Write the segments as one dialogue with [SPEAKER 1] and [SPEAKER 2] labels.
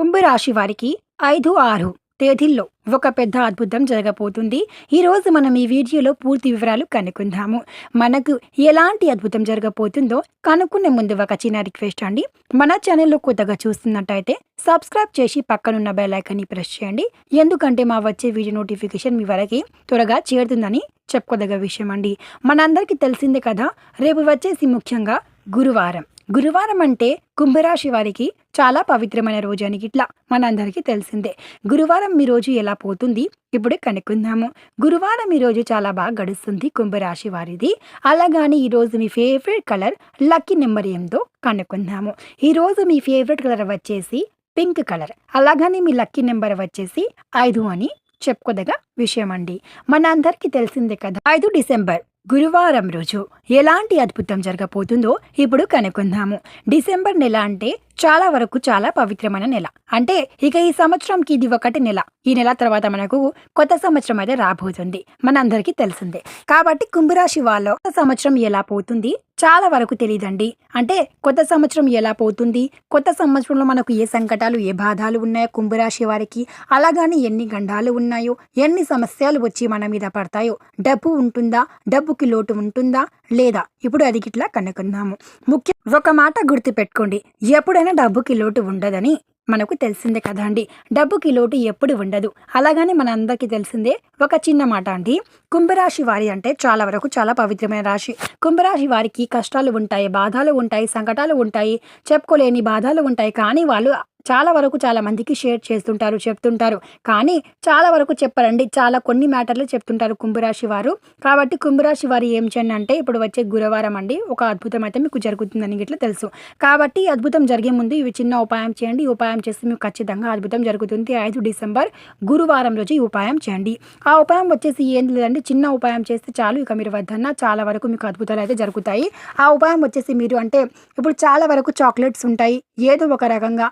[SPEAKER 1] కుంభరాశి వారికి ఐదు ఆరు తేదీల్లో ఒక పెద్ద అద్భుతం జరగబోతుంది. ఈరోజు మనం ఈ వీడియోలో పూర్తి వివరాలు కనుక్కుందాము. మనకు ఎలాంటి అద్భుతం జరగబోతుందో కనుక్కునే ముందు ఒక చిన్న రిక్వెస్ట్ అండి. మన ఛానల్లో కొత్తగా చూస్తున్నట్టయితే సబ్స్క్రైబ్ చేసి పక్కనున్న బెల్ ఐకాన్ని ప్రెస్ చేయండి. ఎందుకంటే మా వచ్చే వీడియో నోటిఫికేషన్ మీ వరకు త్వరగా చేరుతుందని చెప్పుకోదగ్గ విషయం అండి. మనందరికీ తెలిసిందే కదా రేపు వచ్చేసి ముఖ్యంగా గురువారం. గురువారం అంటే కుంభరాశి వారికి చాలా పవిత్రమైన రోజు అని ఇట్లా మనందరికీ తెలిసిందే. గురువారం మీ రోజు ఎలా పోతుంది? ఇప్పుడే కనుక్కుందాము. గురువారం ఈ రోజు చాలా బాగా గడుస్తుంది కుంభరాశి వారిది. అలాగాని ఈరోజు మీ ఫేవరెట్ కలర్ లక్కీ నెంబర్ ఏందో కనుక్కుందాము. ఈరోజు మీ ఫేవరెట్ కలర్ వచ్చేసి పింక్ కలర్. అలాగని మీ లక్కీ నెంబర్ వచ్చేసి ఐదు అని చెప్పుకోదగ విషయం అండి మన అందరికీ తెలిసిందే కదా. ఐదు డిసెంబర్. గురువారం రోజు ఎలాంటి అద్భుతం జరగబోతుందో ఇప్పుడు కనుక్కుందాము. డిసెంబర్ నెల అంటే చాలా వరకు చాలా పవిత్రమైన నెల. అంటే ఇక ఈ సంవత్సరంకి ఇది ఒకటి నెల. ఈ నెల తర్వాత మనకు కొత్త సంవత్సరం అయితే రాబోతుంది. మనందరికీ తెలిసిందే. కాబట్టి కుంభరాశి వాళ్ళ కొత్త సంవత్సరం ఎలా పోతుంది? చాలా వరకు తెలియదండి అంటే కొత్త సంవత్సరం ఎలా పోతుంది? కొత్త సంవత్సరంలో మనకు ఏ సంకటాలు ఏ బాధలు ఉన్నాయో కుంభరాశి వారికి అలాగని ఎన్ని గండాలు ఉన్నాయో ఎన్ని సమస్యలు వచ్చి మన మీద పడతాయో డబ్బు ఉంటుందా? డబ్బుకి లోటు ఉంటుందా? లేదా? ఇప్పుడు అది ఇట్లా కనుక్కుందాము. ముఖ్య ఒక మాట గుర్తు పెట్టుకోండి ఎప్పుడైనా డబ్బుకి లోటు ఉండదని మనకు తెలిసిందే కదా అండి. డబ్బుకి లోటు ఎప్పుడు ఉండదు. అలాగని మన అందరికీ తెలిసిందే ఒక చిన్న మాట అండి. కుంభరాశి వారి అంటే చాలా వరకు చాలా పవిత్రమైన రాశి. కుంభరాశి వారికి కష్టాలు ఉంటాయి బాధలు ఉంటాయి సంకటాలు ఉంటాయి చెప్పుకోలేని బాధలు ఉంటాయి. కానీ వాళ్ళు చాలా వరకు చాలా మందికి షేర్ చేస్తుంటారు చెప్తుంటారు. కానీ చాలా వరకు చెప్పరండి. చాలా కొన్ని మ్యాటర్లు చెప్తుంటారు కుంభరాశి వారు. కాబట్టి కుంభరాశి వారు ఏం చేయండి అంటే ఇప్పుడు వచ్చే గురువారం అండి ఒక అద్భుతం అయితే మీకు జరుగుతుందని ఇట్లా తెలుసు. కాబట్టి అద్భుతం జరిగే ముందు ఇవి చిన్న ఉపాయం చేయండి. ఈ ఉపాయం చేస్తే మీకు ఖచ్చితంగా అద్భుతం జరుగుతుంది. ఐదు డిసెంబర్ గురువారం రోజు ఈ ఉపాయం చేయండి. ఆ ఉపాయం వచ్చేసి ఏం లేదండి చిన్న ఉపాయం చేస్తే చాలు ఇక మీరు వద్దన్నా చాలా వరకు మీకు అద్భుతాలు అయితే జరుగుతాయి. ఆ ఉపాయం వచ్చేసి మీరు అంటే ఇప్పుడు చాలా వరకు చాక్లెట్స్ ఉంటాయి. ఏదో ఒక రకంగా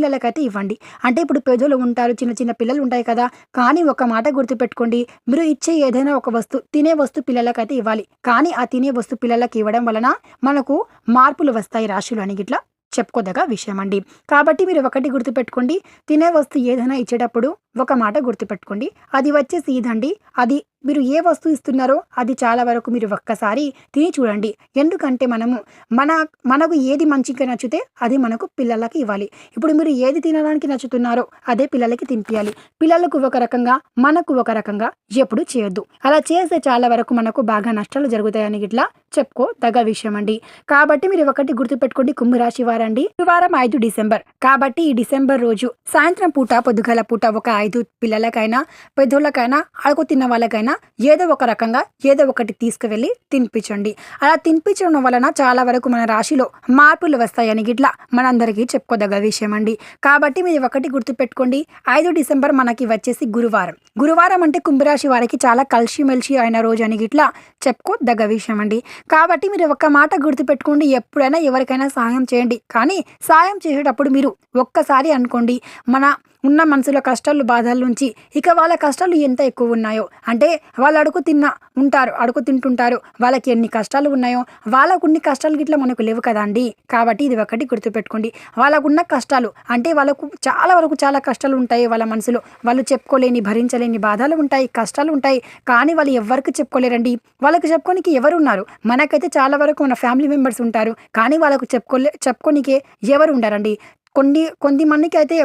[SPEAKER 1] పిల్లలకైతే ఇవ్వండి. అంటే ఇప్పుడు పేదోళ్ళు ఉంటారు చిన్న చిన్న పిల్లలు ఉంటాయి కదా కానీ ఒక మాట గుర్తుపెట్టుకోండి. మీరు ఇచ్చే ఏదైనా ఒక వస్తువు తినే వస్తువు పిల్లలకైతే ఇవ్వాలి. కానీ ఆ తినే వస్తువు పిల్లలకి ఇవ్వడం వలన మనకు మార్పులు వస్తాయి రాశులు అని ఇట్లా చెప్పుకోదగ విషయం అండి కాబట్టి మీరు ఒకటి గుర్తుపెట్టుకోండి. తినే వస్తువు ఏదైనా ఇచ్చేటప్పుడు ఒక మాట గుర్తుపెట్టుకోండి. అది వచ్చేసి ఇదండి అది మీరు ఏ వస్తువు ఇస్తున్నారో అది చాలా వరకు మీరు ఒక్కసారి తిని చూడండి. ఎందుకంటే మనము మన మనకు ఏది మంచిగా నచ్చితే అది మనకు పిల్లలకి ఇవ్వాలి. ఇప్పుడు మీరు ఏది తినడానికి నచ్చుతున్నారో అదే పిల్లలకి తినిపించాలి పిల్లలకు ఒక రకంగా మనకు ఒక రకంగా ఎప్పుడు చేయొద్దు. అలా చేస్తే చాలా వరకు మనకు బాగా నష్టాలు జరుగుతాయని ఇట్లా చెప్పుకోదగ్గ విషయం అండి. కాబట్టి మీరు ఒకటి గుర్తుపెట్టుకోండి. కుంభరాశి వారండి. వారం ఐదు డిసెంబర్. కాబట్టి ఈ డిసెంబర్ రోజు సాయంత్రం పూట పొద్దుగల పూట ఒక ఐదు పిల్లలకైనా పెద్దోళ్ళకైనా అడుగు తిన్న వాళ్ళకైనా ఏదో ఒక రకంగా ఏదో ఒకటి తీసుకువెళ్ళి తినిపించండి. అలా తినిపించడం వలన చాలా వరకు మన రాశిలో మార్పులు వస్తాయని గిట్లా మనందరికీ చెప్పుకోదగ్గ విషయం అండి. కాబట్టి మీరు ఒకటి గుర్తుపెట్టుకోండి. ఐదు డిసెంబర్ మనకి వచ్చేసి గురువారం. గురువారం అంటే కుంభరాశి వారికి చాలా కలిసిమెలిసి అయిన రోజు అని గిట్లా చెప్పుకోదగ్గ విషయం అండి. కాబట్టి మీరు ఒక మాట గుర్తుపెట్టుకోండి. ఎప్పుడైనా ఎవరికైనా సాయం చేయండి. కానీ సాయం చేసేటప్పుడు మీరు ఒక్కసారి అనుకోండి. మన ఉన్న మనసులో కష్టాలు బాధల నుంచి ఇక వాళ్ళ కష్టాలు ఎంత ఎక్కువ ఉన్నాయో. అంటే వాళ్ళు అడుగు తిన్న ఉంటారు అడుగు తింటుంటారు. వాళ్ళకి ఎన్ని కష్టాలు ఉన్నాయో వాళ్ళకున్ని కష్టాలు గిట్లా మనకు లేవు కదా అండి. కాబట్టి ఇది ఒకటి గుర్తుపెట్టుకోండి. వాళ్ళకున్న కష్టాలు అంటే వాళ్ళకు చాలా వరకు చాలా కష్టాలు ఉంటాయి వాళ్ళ మనసులో. వాళ్ళు చెప్పుకోలేని భరించలేని బాధలు ఉంటాయి కష్టాలు ఉంటాయి. కానీ వాళ్ళు ఎవరికి చెప్పుకోలేరండి. వాళ్ళకి చెప్పుకోనికి ఎవరు ఉన్నారు? మనకైతే చాలా వరకు మన ఫ్యామిలీ మెంబర్స్ ఉంటారు. కానీ వాళ్ళకు చెప్పుకోలే చెప్పుకోనికే ఎవరు ఉండరండి? కొన్ని కొంతమందికి అయితే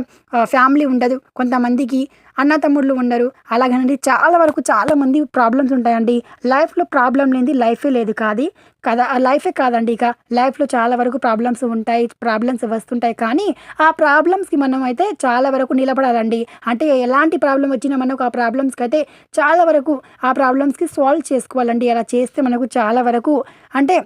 [SPEAKER 1] ఫ్యామిలీ ఉండదు కొంతమందికి అన్న తమ్ముళ్ళు ఉండరు. అలాగనండి చాలా వరకు చాలా మంది ప్రాబ్లమ్స్ ఉంటాయండి. లైఫ్లో ప్రాబ్లం లేనిది లైఫే లేదు కాదు. కదా లైఫే కాదండి ఇక. లైఫ్లో చాలా వరకు ప్రాబ్లమ్స్ ఉంటాయి ప్రాబ్లమ్స్ వస్తుంటాయి. కానీ ఆ ప్రాబ్లమ్స్కి మనం అయితే చాలా వరకు నిలబడాలండి. అంటే ఎలాంటి ప్రాబ్లం వచ్చినా మనకు ఆ ప్రాబ్లమ్స్కి అయితే చాలా వరకు ఆ ప్రాబ్లమ్స్కి సాల్వ్ చేసుకోవాలండి. అలా చేస్తే మనకు చాలా వరకు అంటే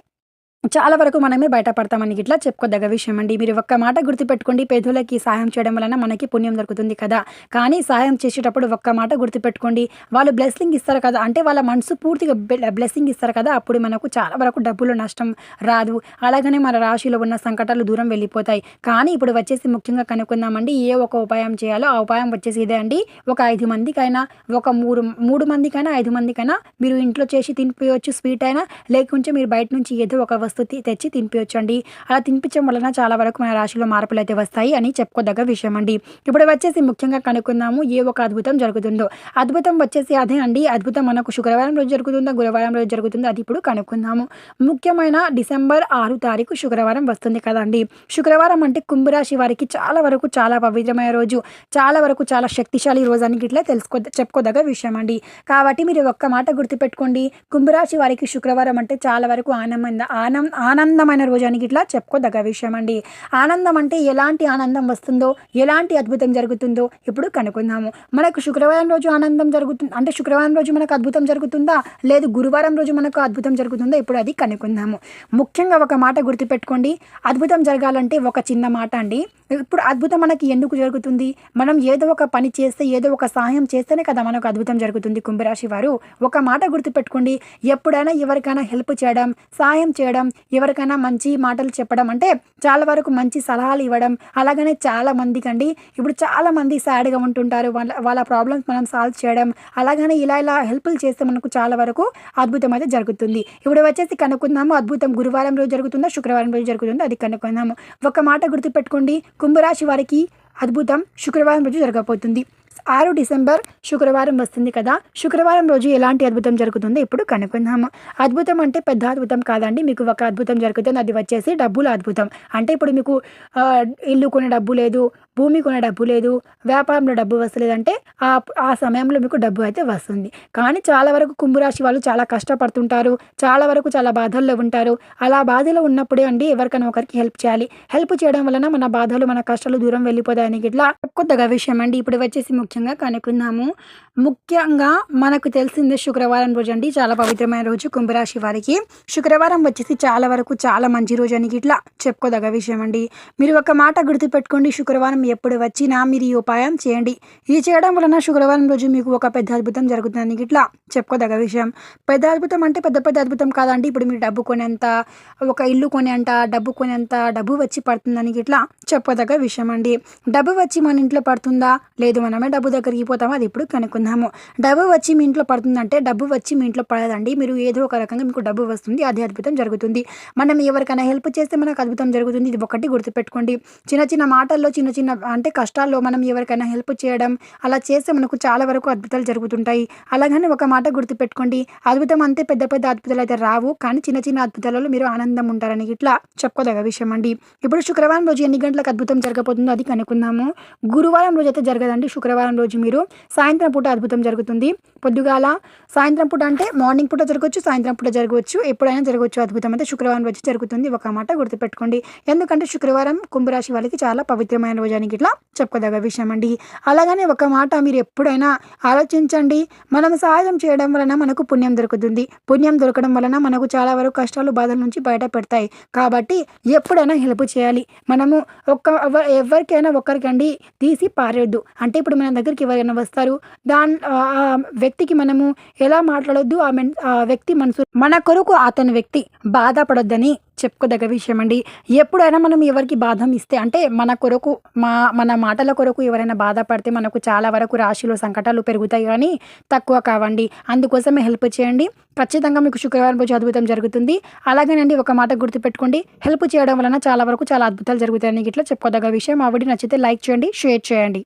[SPEAKER 1] చాలా వరకు మనమే బయటపడతామని ఇట్లా చెప్పుకోదగ్గ విషయం అండి. మీరు ఒక్క మాట గుర్తుపెట్టుకోండి. పేదోళ్ళకి సాయం చేయడం వలన మనకి పుణ్యం దొరుకుతుంది కదా. కానీ సాయం చేసేటప్పుడు ఒక్క మాట గుర్తుపెట్టుకోండి. వాళ్ళు బ్లెస్సింగ్ ఇస్తారు కదా. అంటే వాళ్ళ మనసు పూర్తిగా బ్లెస్సింగ్ ఇస్తారు కదా. అప్పుడు మనకు చాలా వరకు డబ్బులు నష్టం రాదు. అలాగనే మన రాశిలో ఉన్న సంకటాలు దూరం వెళ్ళిపోతాయి. కానీ ఇప్పుడు వచ్చేసి ముఖ్యంగా కనుక్కుందామండి. ఏ ఒక ఉపాయం చేయాలో ఆ ఉపాయం వచ్చేసి ఇదే అండి. ఒక ఐదు మందికైనా ఒక మూడు మూడు మందికైనా ఐదు మందికైనా మీరు ఇంట్లో చేసి తినిపోయవచ్చు స్వీట్ అయినా. లేకుంటే మీరు బయట నుంచి ఏదో ఒక వస్తువు తెచ్చి తినిపించండి. అలా తినిపించడం వలన చాలా వరకు మన రాశిలో మార్పులు అయితే వస్తాయి అని చెప్పుకోదగ్గ విషయం అండి ఇప్పుడు వచ్చేసి ముఖ్యంగా కనుక్కుందాము ఏ ఒక అద్భుతం జరుగుతుందో. అద్భుతం వచ్చేసి అదే అండి. అద్భుతం మనకు శుక్రవారం రోజు జరుగుతుందో గురువారం రోజు జరుగుతుందో అది ఇప్పుడు కనుక్కుందాము. ముఖ్యమైన డిసెంబర్ ఆరు తారీఖు శుక్రవారం వస్తుంది కదండి. శుక్రవారం అంటే కుంభరాశి వారికి చాలా వరకు చాలా పవిత్రమైన రోజు. చాలా వరకు చాలా శక్తిశాలి రోజు అని ఇట్లా తెలుసుకో చెప్పుకోదగ్గ విషయం అండి కాబట్టి మీరు ఒక్క మాట గుర్తుపెట్టుకోండి. కుంభరాశి వారికి శుక్రవారం అంటే చాలా వరకు ఆనంద ఆనం ఆనందమైన రోజు అని ఇట్లా చెప్పుకోదగ్గ విషయం అండి ఆనందం అంటే ఎలాంటి ఆనందం వస్తుందో ఎలాంటి అద్భుతం జరుగుతుందో ఇప్పుడు కనుక్కుందాము. మనకు శుక్రవారం రోజు ఆనందం జరుగుతుంది అంటే శుక్రవారం రోజు మనకు అద్భుతం జరుగుతుందా? లేదు గురువారం రోజు మనకు అద్భుతం జరుగుతుందా? ఇప్పుడు అది కనుక్కుందాము. ముఖ్యంగా ఒక మాట గుర్తుపెట్టుకోండి. అద్భుతం జరగాలంటే ఒక చిన్న మాట అండి. ఇప్పుడు అద్భుతం మనకి ఎందుకు జరుగుతుంది? మనం ఏదో ఒక పని చేస్తే ఏదో ఒక సహాయం చేస్తేనే కదా మనకు అద్భుతం జరుగుతుంది కుంభరాశి వారు. ఒక మాట గుర్తుపెట్టుకోండి. ఎప్పుడైనా ఎవరికైనా హెల్ప్ చేయడం సహాయం చేయడం ఎవరికైనా మంచి మాటలు చెప్పడం అంటే చాలా వరకు మంచి సలహాలు ఇవ్వడం అలాగనే చాలా మందికి అండి ఇప్పుడు చాలా మంది సాడ్గా ఉంటుంటారు. వాళ్ళ వాళ్ళ ప్రాబ్లమ్స్ మనం సాల్వ్ చేయడం అలాగనే ఇలా ఇలా హెల్ప్లు చేస్తే మనకు చాలా వరకు అద్భుతం అయితే జరుగుతుంది. ఇప్పుడు వచ్చేసి కనుక్కుందాము అద్భుతం గురువారం రోజు జరుగుతుందా శుక్రవారం రోజు జరుగుతుందో అది కనుక్కుందాము. ఒక మాట గుర్తుపెట్టుకోండి కుంభరాశి వారికి అద్భుతం శుక్రవారం రోజు జరగబోతుంది. ఆరు డిసెంబర్ శుక్రవారం వస్తుంది కదా. శుక్రవారం రోజు ఎలాంటి అద్భుతం జరుగుతుందో ఇప్పుడు కనుక్కుందాము. అద్భుతం అంటే పెద్ద అద్భుతం కాదండి. మీకు ఒక అద్భుతం జరుగుతుంది. అది వచ్చేసి డబ్బుల అద్భుతం. అంటే ఇప్పుడు మీకు ఇల్లు కొనే డబ్బు లేదు. భూమి కొనే డబ్బు లేదు వ్యాపారంలో డబ్బు వస్తలేదంటే ఆ ఆ సమయంలో మీకు డబ్బు అయితే వస్తుంది. కానీ చాలా వరకు కుంభరాశి వాళ్ళు చాలా కష్టపడుతుంటారు చాలా వరకు చాలా బాధల్లో ఉంటారు. అలా బాధలో ఉన్నప్పుడే అండి ఎవరికైనా ఒకరికి హెల్ప్ చేయాలి. హెల్ప్ చేయడం వలన మన బాధలు మన కష్టాలు దూరం వెళ్ళిపోతాయని ఇట్లా కొత్తగా విషయం అండి. ఇప్పుడు వచ్చేసి ముఖ్యంగా కనుక్కుందాము. ముఖ్యంగా మనకు తెలిసింది శుక్రవారం రోజు అండి. చాలా పవిత్రమైన రోజు కుంభరాశి వారికి. శుక్రవారం వచ్చేసి చాలా వరకు చాలా మంచి రోజు అని ఇట్లా చెప్పుకోదగ్గ విషయం అండి. మీరు ఒక మాట గుర్తుపెట్టుకోండి. శుక్రవారం ఎప్పుడు వచ్చినా మీరు ఈ ఉపాయం చేయండి. ఇది చేయడం వలన శుక్రవారం రోజు మీకు ఒక పెద్ద అద్భుతం జరుగుతుందని ఇట్లా చెప్పుకోదగ్గ విషయం. పెద్ద అద్భుతం అంటే పెద్ద పెద్ద అద్భుతం కాదండి. ఇప్పుడు మీరు డబ్బు కొనేంత ఒక ఇల్లు కొనేంత డబ్బు కొనేంత డబ్బు వచ్చి పడుతుందని ఇట్లా చెప్పదగ్గ విషయం అండి డబ్బు వచ్చి మన ఇంట్లో పడుతుందా? లేదు మనమే డబ్బు దగ్గరికి పోతామో? అది ఇప్పుడు కనుక్కుందాము. డబ్బు వచ్చి మీ ఇంట్లో పడుతుందంటే డబ్బు వచ్చి మీ ఇంట్లో పడదండి. మీరు ఏదో ఒక రకంగా మీకు డబ్బు వస్తుంది అదే అద్భుతం జరుగుతుంది. మనం ఎవరికైనా హెల్ప్ చేస్తే మనకు అద్భుతం జరుగుతుంది. ఇది ఒకటి గుర్తుపెట్టుకోండి. చిన్న చిన్న మాటల్లో చిన్న చిన్న అంటే కష్టాల్లో మనం ఎవరికైనా హెల్ప్ చేయడం అలా చేస్తే మనకు చాలా వరకు అద్భుతాలు జరుగుతుంటాయి. అలాగని ఒక మాట గుర్తుపెట్టుకోండి. అద్భుతం అంతే పెద్ద పెద్ద అద్భుతాలు అయితే రావు. కానీ చిన్న చిన్న అద్భుతాలలో మీరు ఆనందం ఉంటారని ఇట్లా చెప్పుకోదగ విషయం అండి. ఇప్పుడు శుక్రవారం రోజు ఎన్ని గంటలకు అద్భుతం జరగబోతుందో అది కనుక్కుందాము. గురువారం రోజు అయితే జరగదండి శుక్రవారం రోజు మీరు. సాయంత్రం పూట అద్భుతం జరుగుతుంది. పొద్దుగాల సాయంత్రం పూట అంటే మార్నింగ్ పూట జరగవచ్చు సాయంత్రం పూట జరగవచ్చు ఎప్పుడైనా జరగవచ్చు అద్భుతం అయితే శుక్రవారం రోజు జరుగుతుంది. ఒక మాట గుర్తుపెట్టుకోండి. ఎందుకంటే శుక్రవారం కుంభరాశి వాళ్ళకి చాలా పవిత్రమైన రోజు చేయడానికి ఇట్లా చెప్పుకోదగ్గ విషయం అండి అలాగనే ఒక మాట మీరు ఎప్పుడైనా ఆలోచించండి. మనం సహాయం చేయడం వలన మనకు పుణ్యం దొరుకుతుంది. పుణ్యం దొరకడం వలన మనకు చాలా వరకు కష్టాలు బాధల నుంచి బయట పెడతాయి కాబట్టి ఎప్పుడైనా హెల్ప్ చేయాలి. మనము ఒక్క ఎవరికైనా ఒక్కరికండి తీసి పారేయద్దు. అంటే ఇప్పుడు మన దగ్గరికి ఎవరైనా వస్తారు. దాని ఆ వ్యక్తికి మనము ఎలా మాట్లాడొద్దు? ఆ మెన్ ఆ వ్యక్తి మనసు మన కొరకు అతని వ్యక్తి బాధపడొద్దని చెప్పుకోదగ్గ విషయం అండి ఎప్పుడైనా మనం ఎవరికి బాధం ఇస్తే అంటే మన కొరకు మా మన మాటల కొరకు ఎవరైనా బాధపడితే మనకు చాలా వరకు రాశిలో సంకటాలు పెరుగుతాయి కానీ తక్కువ కావండి. అందుకోసమే హెల్ప్ చేయండి. ఖచ్చితంగా మీకు శుక్రవారం రోజు అద్భుతం జరుగుతుంది. అలాగేనండి ఒక మాట గుర్తుపెట్టుకోండి. హెల్ప్ చేయడం వలన చాలా వరకు చాలా అద్భుతాలు జరుగుతాయని ఇట్లా చెప్పుకోదగ్గ విషయం. ఆవిడ నచ్చితే లైక్ చేయండి షేర్ చేయండి.